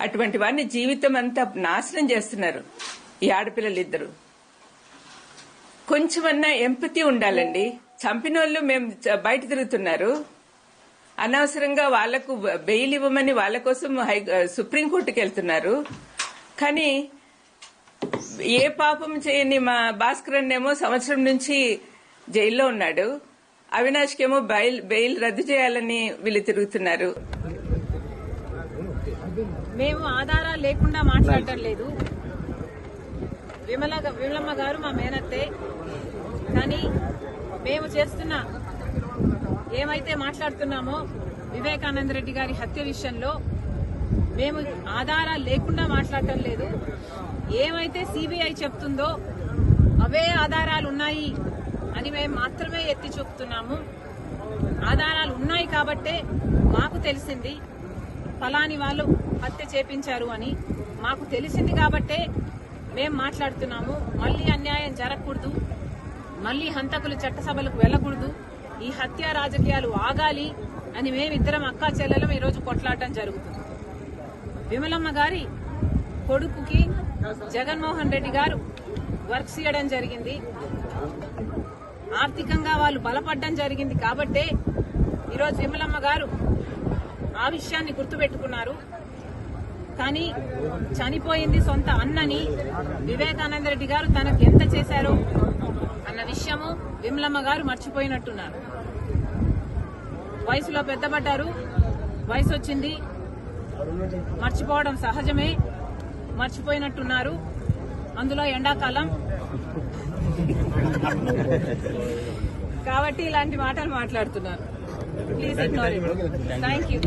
అటువంటి వారిని జీవితం అంతా నాశనం చేస్తున్నారు. ఈ ఆడపిల్లలు ఇద్దరు కొంచెమన్నా ఎంపతి ఉండాలండి. చంపిన వాళ్ళు మేము బయట తిరుగుతున్నారు. అనవసరంగా వాళ్ళకు బెయిల్ ఇవ్వమని వాళ్ళ కోసం హై సుప్రీంకోర్టుకి వెళ్తున్నారు. కానీ ఏ పాపం చేయని మా భాస్కర్ ఏమో సంవత్సరం నుంచి జైల్లో ఉన్నాడు. అవినాష్కేమో బెయిల్ బెయిల్ రద్దు చేయాలని వీళ్ళు తిరుగుతున్నారు. మేము ఆధారాలు లేకుండా మాట్లాడటం లేదు విమల విమలమ్మ గారు మా మేనత్తే. కానీ మేము చేస్తున్న ఏమైతే మాట్లాడుతున్నామో వివేకానంద రెడ్డి గారి హత్య విషయంలో మేము ఆధారాలు లేకుండా మాట్లాడటం లేదు ఏమైతే సిబిఐ చెప్తుందో అవే ఆధారాలు ఉన్నాయి అని మేము మాత్రమే ఎత్తి చూపుతున్నాము. ఆధారాలు ఉన్నాయి కాబట్టే మాకు తెలిసింది. ఫలాని వాళ్ళు హత్య చేపించారు అని మాకు తెలిసింది కాబట్టే మేం మాట్లాడుతున్నాము. మళ్ళీ అన్యాయం జరగకూడదు. మళ్ళీ హంతకులు చట్టసభలకు వెళ్ళకూడదు. ఈ హత్య రాజకీయాలు ఆగాలి అని మేమిద్దరం అక్కా చెల్లెలం ఈరోజు కొట్లాడటం జరుగుతుంది. విమలమ్మ గారి కొడుకుకి జగన్మోహన్ రెడ్డి గారు వర్క్స్ ఇవ్వడం జరిగింది. ఆర్థికంగా వాళ్ళు బలపడడం జరిగింది కాబట్టే ఈరోజు విమలమ్మ గారు ఆ విషయాన్ని గుర్తుపెట్టుకున్నారు. కానీ చనిపోయింది సొంత అన్నని వివేకానంద రెడ్డి గారు తనకు ఎంత చేశారో అన్న విషయము విమలమ్మ గారు మర్చిపోయినట్టున్నారు. వయసులో పెద్దపడ్డారు వయసు వచ్చింది. మర్చిపోవడం సహజమే. మర్చిపోయినట్టున్నారు. అందులో ఎండాకాలం. కాబట్టి ఇలాంటి మాటలు మాట్లాడుతున్నారు. Please ignore thank you